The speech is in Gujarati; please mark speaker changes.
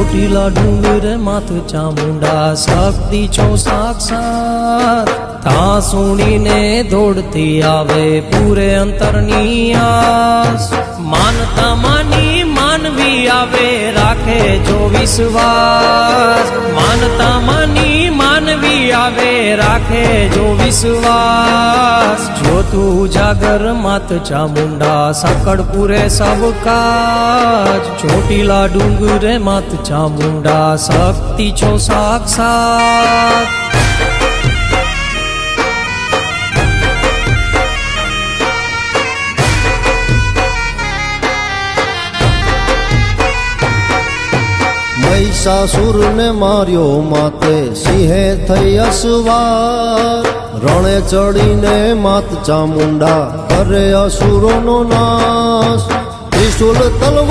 Speaker 1: ચોટીલા ડુંગર માથ ચામુંડા શક્તિ છો સાક્ષાત તા સુણીને દોડતી આવે પૂરે અંતરની આસ. માનતા માની માનવી આવે રાખે જો વિશ્વાસ. માનતા માની માનવી આવે રાખે જો વિશ્વાસ. જો તું જાગર માત ચામુંડા સાકડ પૂરે કાજ ચોટીલા ડુંગરે માત ચામુંડા શક્તિ છો સાક્ષાત.
Speaker 2: મહિષાસુરને માર્યો માતે સિંહે થઈ અસવાર. રણે ચડીને માત ચામુંડા કરે અસુરોનો નાશ. ત્રિશુલ તલવાર